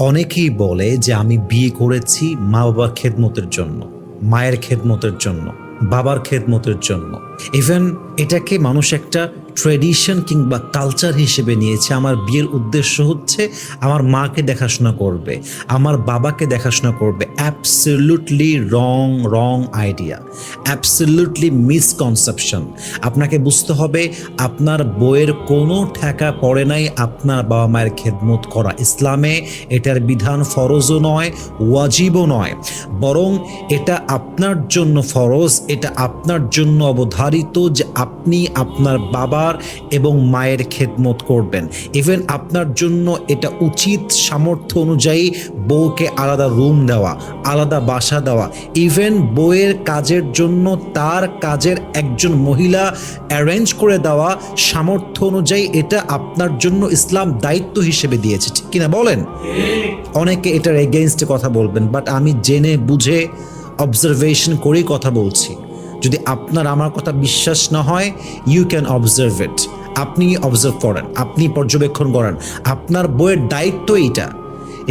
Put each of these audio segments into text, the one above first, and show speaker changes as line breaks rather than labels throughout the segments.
অনেকেই বলে যে আমি বিয়ে করেছি মা বাবার খেদমতের জন্য, মায়ের খেদমতের জন্য, বাবার খেদমতের জন্য। ইভেন এটাকে মানুষ একটা ট্রেডিশন কিংবা কালচার হিসেবে নিয়েছে। আমার বিয়ের উদ্দেশ্য হচ্ছে আমার মাকে দেখাশোনা করবে, আমার বাবাকে দেখাশোনা করবে। Absolutely wrong wrong idea absolutely misconception আপনাকে বুঝতে হবে, আপনার বইয়ের কোনো ঠেকা পড়ে নাই, আপনার বাবা মায়ের খেদমত করা। ইসলামে এটার বিধান ফরজও নয়, ওয়াজিবও নয়। বরং এটা আপনার জন্য ফরজ, এটা আপনার জন্য অবধারিত যে আপনি আপনার বাবার এবং মায়ের খেদমত করবেন। ইভেন আপনার জন্য এটা উচিত সামর্থ্য অনুযায়ী বউকে আলাদা রুম দেওয়া, আলাদা বাসা দেওয়া। ইভেন বউয়ের কাজের জন্য তার কাজের একজন মহিলা অ্যারেঞ্জ করে দেওয়া সামর্থ্য অনুযায়ী এটা আপনার জন্য ইসলাম দায়িত্ব হিসেবে দিয়েছে। ঠিক কিনা বলেন? অনেকে এটার এগেনস্টে কথা বলবেন বাট আমি জেনে বুঝে অবজারভেশন করেই কথা বলছি। যদি আপনার আমার কথা বিশ্বাস না হয় ইউ ক্যান অবজার্ভ ইট আপনি অবজার্ভ করেন, আপনি পর্যবেক্ষণ করেন। আপনার বইয়ের দায়িত্ব এইটা।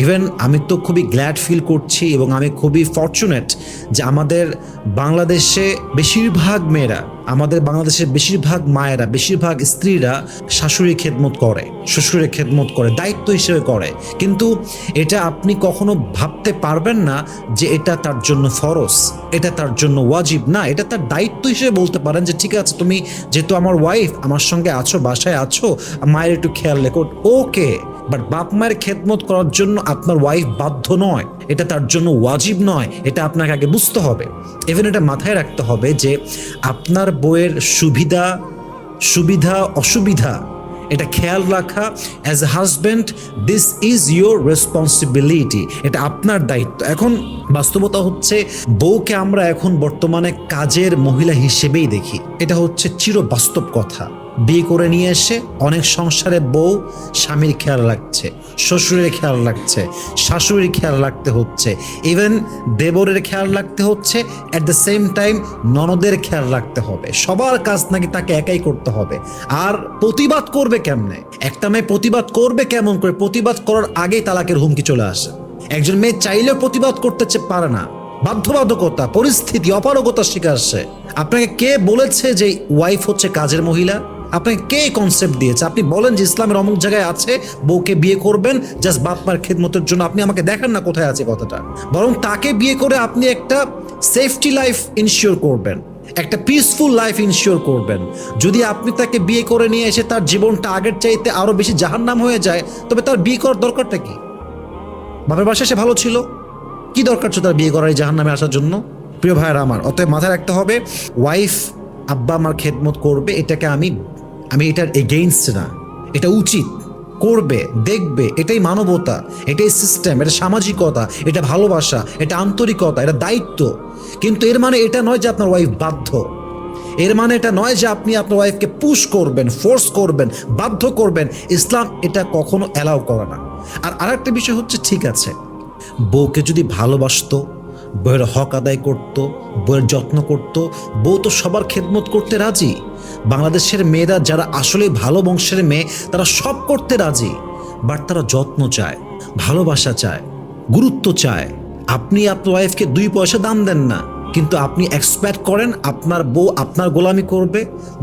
ইভেন আমি তো খুবই গ্ল্যাড ফিল করছি এবং আমি খুবই ফর্চুনেট যে আমাদের বাংলাদেশে বেশিরভাগ মেয়েরা, আমাদের বাংলাদেশের বেশিরভাগ মায়েরা, বেশিরভাগ স্ত্রীরা শাশুড়ি খেদমত করে, শ্বশুরের খেদমত করে, দায়িত্ব হিসেবে করে। কিন্তু এটা আপনি কখনো ভাবতে পারবেন না যে এটা তার জন্য ফরজ, এটা তার জন্য ওয়াজিব না, এটা তার দায়িত্ব হিসেবে বলতে পারেন যে, ঠিক আছে, তুমি যেহেতু আমার ওয়াইফ আমার সঙ্গে আছো, বাসায় আছো, মায়ের একটু খেয়াল রেখো। ওকে বাট বাপ মায়ের খেদমত করার জন্য আপনার ওয়াইফ বাধ্য নয়। এটা তার জন্য ওয়াজিব নয়। এটা আপনাকে আগে বুঝতে হবে। ইভেন এটা মাথায় রাখতে হবে যে আপনার বইয়ের সুবিধা সুবিধা, অসুবিধা, এটা খেয়াল রাখা as a husband this is your responsibility এটা আপনার দায়িত্ব। এখন বাস্তবতা হচ্ছে, বউকে আমরা এখন বর্তমানে কাজের মহিলা হিসেবেই দেখি। এটা হচ্ছে চির বাস্তব কথা। বিয়ে করে নিয়ে এসে অনেক সংসারে বউ, স্বামীর খেয়াল রাখছে, শ্বশুরের খেয়াল রাখছে, শাশুড়ির খেয়াল রাখতে হচ্ছে ইভেন দেবরের খেয়াল রাখতে হচ্ছে অ্যাট দ্য সেম টাইম ননদের খেয়াল রাখতে হবে। সবার কাজ নাকি তাকে একাই করতে হবে। আর প্রতিবাদ করবে কেমনে? একটা মেয়ে প্রতিবাদ করবে কেমন করে? প্রতিবাদ করার আগেই তালাকের হুমকি চলে আসে। একজন মেয়ে চাইলেও প্রতিবাদ করতে পারে না। বাধ্যবাধকতা, পরিস্থিতি, অপারগতার শিকার সে। আপনাকে কে বলেছে যে ওয়াইফ হচ্ছে কাজের মহিলা? আপনাকে কে কনসেপ্ট দিয়েছে? আপনি বলেন যে ইসলামের অমুক জায়গায় আছে, বউকে বিয়ে করবেন জাস্ট বাপ মার খেদমতের জন্য আপনি আমাকে দেখান না কোথায় আছে কথাটা। বরং তাকে বিয়ে করে আপনি একটা সেফটি লাইফ ইনশিওর করবেন, একটা পিসফুল লাইফ ইনশিওর করবেন। যদি আপনি তাকে বিয়ে করে নিয়ে এসে তার জীবনটা আগের চাইতে আরও বেশি জাহান্নাম হয়ে যায়, তবে তার বিয়ে করার দরকারটা কি? বাপের বাসা সে ভালো ছিল। কি দরকার ছিল তার বিয়ে করার এই জাহান নামে আসার জন্য? প্রিয় ভাইয়ের আমার, অতএব মাথায় রাখতে হবে ওয়াইফ আব্বা আমার খেদমত করবে, এটাকে আমি আমি এটার এগেইনস্ট না। এটা উচিত। করবে, দেখবে, এটাই মানবতা, এটাই সিস্টেম এটা সামাজিকতা, এটা ভালোবাসা, এটা আন্তরিকতা, এটা দায়িত্ব। কিন্তু এর মানে এটা নয় যে আপনার ওয়াইফ বাধ্য। এর মানে এটা নয় যে আপনি আপনার ওয়াইফকে পুশ করবেন ফোর্স করবেন, বাধ্য করবেন। ইসলাম এটা কখনো অ্যালাউ করে না। আর আরেকটা বিষয় হচ্ছে, ঠিক আছে, বউকে যদি ভালোবাসতো বউয়ের হক আদায় করত, বউয়ের যত্ন করত, বউ তো সবার খেদমত করতে রাজি। বাংলাদেশের মেয়েরা যারা আসলে ভালো বংশের মেয়ে, তারা সব করতে রাজি বাট তারা যত্ন চায়, ভালোবাসা চায়, গুরুত্ব চায়। আপনি আপনার ওয়াইফকে দুই পয়সা দাম দেন না, কিন্তু আপনি এক্সপেক্ট করেন আপনার বউ আপনার গোলামি করবে,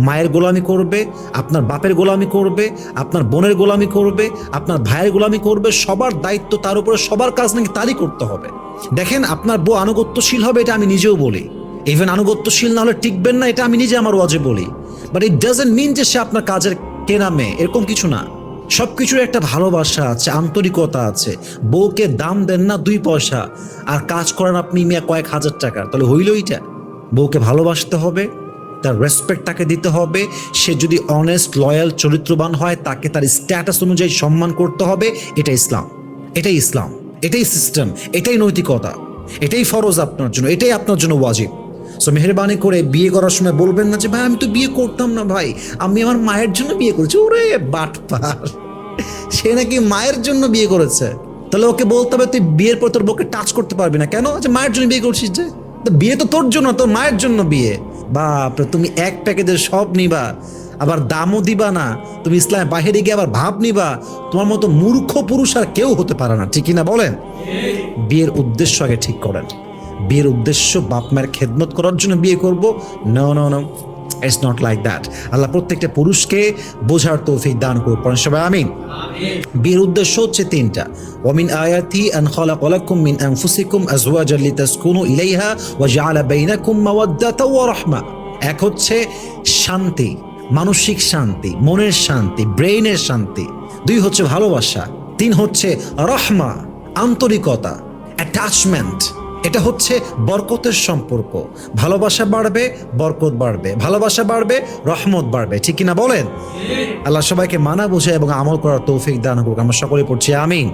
মায়ের গোলামি করবে, আপনার বাপের গোলামি করবে, আপনার বোনের গোলামি করবে, আপনার ভাইয়ের গোলামি করবে, সবার দায়িত্ব তার উপরে, সবার কাজ নাকি তারই করতে হবে। দেখেন, আপনার বউ আনুগত্যশীল হবে, এটা আমি নিজেও বলি। ইভেন আনুগত্যশীল না হলে টিকবেন না, এটা আমি নিজে আমার ওয়াজে বলি। বাট ইট ডাজেন্ট মিন যে সে আপনার কাজের কেনা মেয়ে, এরকম কিছু না। সব কিছুর একটা ভালোবাসা আছে, আন্তরিকতা আছে। বউকে দাম দেন না দুই পয়সা, আর কাজ করেন আপনি মিয়া কয়েক হাজার টাকা। তাহলে হইল এটা বউকে ভালোবাসতে হবে, তার রেসপেক্ট তাকে দিতে হবে, সে যদি অনেস্ট লয়াল চরিত্রবান হয়, তাকে তার স্ট্যাটাস অনুযায়ী সম্মান করতে হবে, এটা ইসলাম। এটাই ইসলাম। এটাই সিস্টেম এটাই নৈতিকতা, এটাই ফরজ আপনার জন্য, এটাই আপনার জন্য ওয়াজিব সো মেহরবানি করে বিয়ে করার সময় বলবেন না যে, ভাই, আমি তো বিয়ে করতাম না ভাই, আমি আমার মায়ের জন্য বিয়ে করেছি। ওরে বাটপার। সে নাকি মায়ের জন্য বিয়ে করেছে। তাহলে ওকে বলতে হবে, তুই বিয়ের পর তোর বউকে টাচ করতে পারবি না। কেন? যে মায়ের জন্য বিয়ে করছিস যে? বিয়ে তো তোর জন্য, তোর মায়ের জন্য বিয়ে। বাপরে, তুমি এক প্যাকেজের সব নিবা। আবার দামও দিবা না। তুমি ইসলামের বাহিরে গিয়ে আবার ভাব নিবা। তোমার মতো মূর্খ পুরুষ আর কেউ হতে পারে না। ঠিক না বলেন? বিয়ের উদ্দেশ্য আগে ঠিক করেন। বিয়ের উদ্দেশ্য বাপ মায়ের খেদমত করার জন্য বিয়ে করব। No no no it's not like that আল্লাহ প্রত্যেকটা পুরুষকে বোঝার তৌফিক দান করুক। পড়েন সবাই, আমিন। বিয়ের উদ্দেশ্য হচ্ছে তিনটা। ওমিন আয়াতি আন খালাকালাকুম মিন আনফুসিকুম আজওয়াজান লিতাসকুনু ইলাইহা ওয়া জাআলা বাইনাকুম মাওয়াদ্দাতা ওয়া রাহমা এক হচ্ছে শান্তি। মানসিক শান্তি মনের শান্তি ব্রেইনের শান্তি। দুই হচ্ছে ভালোবাসা তিন হচ্ছে রহমা আন্তরিকতা অ্যাটাচমেন্ট এটা হচ্ছে বরকতের সম্পর্ক। ভালোবাসা বাড়বে বরকত বাড়বে। ভালোবাসা বাড়বে রহমত বাড়বে। ঠিক কিনা বলেন? আল্লাহ সবাইকে মানা বোঝে এবং আমল করার তৌফিক দান করুক। আমরা সকলে পড়ছি আমিন।